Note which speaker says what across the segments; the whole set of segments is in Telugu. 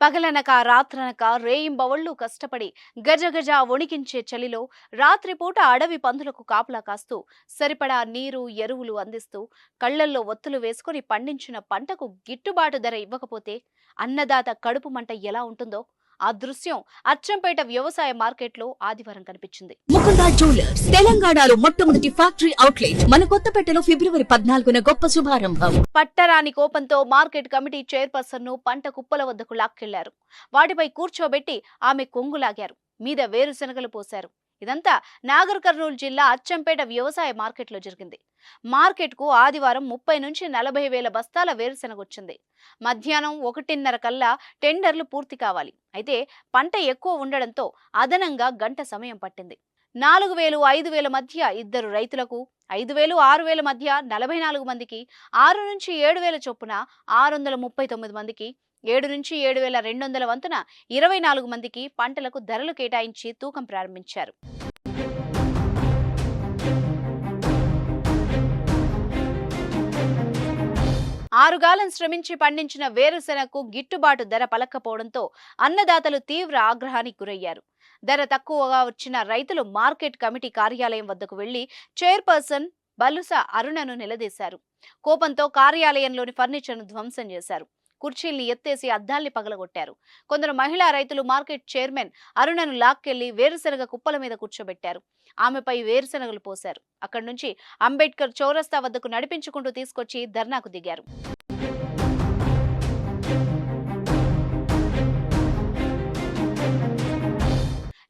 Speaker 1: పగలనక రాత్రనక రేయింబవళ్ళు కష్టపడి గజగజ వణికించే చలిలో రాత్రిపూట అడవి పందులకు కాపలా కాస్తూ సరిపడా నీరు ఎరువులు అందిస్తూ కళ్ళల్లో ఒత్తులు వేసుకుని పండించిన పంటకు గిట్టుబాటు ధర ఇవ్వకపోతే అన్నదాత కడుపు మంట ఎలా ఉంటుందో ఆ దృశ్యం అచ్చంపేట వ్యవసాయ మార్కెట్లో ఆదివారం కనిపించింది.
Speaker 2: ముకుంద జ్యువెలర్స్ తెలంగాణలో మొట్టమొదటి ఫ్యాక్టరీ అవుట్లెట్ మన కొత్తపేటలో ఫిబ్రవరి పద్నాలుగున గొప్ప శుభారంభం.
Speaker 1: పట్టరాని కోపంతో మార్కెట్ కమిటీ చైర్పర్సన్ను పంట కుప్పల వద్దకు లాక్కెళ్ళారు. వాటిపై కూర్చోబెట్టి ఆమె కొంగులాగారు. మీద వేరుశనగలు పోశారు. ఇదంతా నాగర్ కర్నూలు జిల్లా అచ్చంపేట వ్యవసాయ మార్కెట్లో జరిగింది. మార్కెట్కు ఆదివారం ముప్పై నుంచి నలభై వేల బస్తాల వేరుశెనగ వచ్చింది. మధ్యాహ్నం ఒకటిన్నర కల్లా టెండర్లు పూర్తి కావాలి. అయితే పంట ఎక్కువ ఉండడంతో అదనంగా గంట సమయం పట్టింది. నాలుగు వేలు ఐదు వేల మధ్య ఇద్దరు రైతులకు ఐదు వేలు ఆరు వేల మధ్య నలభై నాలుగు మందికి ఆరు నుంచి ఏడు వేల చొప్పున ఆరు వందల ముప్పై తొమ్మిది మందికి ఏడు నుంచి ఏడు వేల రెండు వందల వంతున ఇరవై నాలుగు మందికి పంటలకు ధరలు కేటాయించి తూకం ప్రారంభించారు. ఆరుగాలం శ్రమించి పండించిన వేరుశెనగకు గిట్టుబాటు ధర పలకపోవడంతో అన్నదాతలు తీవ్ర ఆగ్రహానికి గురయ్యారు. ధర తక్కువగా వచ్చిన రైతులు మార్కెట్ కమిటీ కార్యాలయం వద్దకు వెళ్ళి చైర్పర్సన్ బలుస అరుణను నిలదీశారు. కోపంతో కార్యాలయంలోని ఫర్నిచర్ను ధ్వంసం చేశారు. కుర్చీల్ని ఎత్తేసి అద్దాల్ని పగలగొట్టారు. కొందరు మహిళా రైతులు మార్కెట్ చైర్మన్ అరుణను లాక్కెళ్ళి వేరుశెనగ కుప్పల మీద కూర్చోబెట్టారు. ఆమెపై వేరుశెనగలు పోశారు. అక్కడి నుంచి అంబేద్కర్ చౌరస్తా వద్దకు నడిపించుకుంటూ తీసుకొచ్చి ధర్నాకు దిగారు.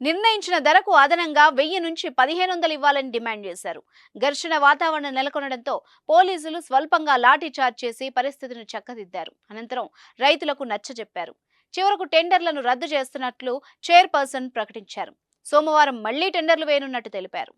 Speaker 1: నిర్ణయించిన ధరకు అదనంగా వెయ్యి నుంచి పదిహేను వందలు ఇవ్వాలని డిమాండ్ చేశారు. ఘర్షణ వాతావరణం నెలకొనడంతో పోలీసులు స్వల్పంగా లాఠీ చార్జ్ చేసి పరిస్థితిని చక్కదిద్దారు. అనంతరం రైతులకు నచ్చజెప్పారు చివరకు టెండర్లను రద్దు చేస్తున్నట్లు చైర్పర్సన్ ప్రకటించారు. సోమవారం మళ్ళీ టెండర్లు వేయనున్నట్టు తెలిపారు.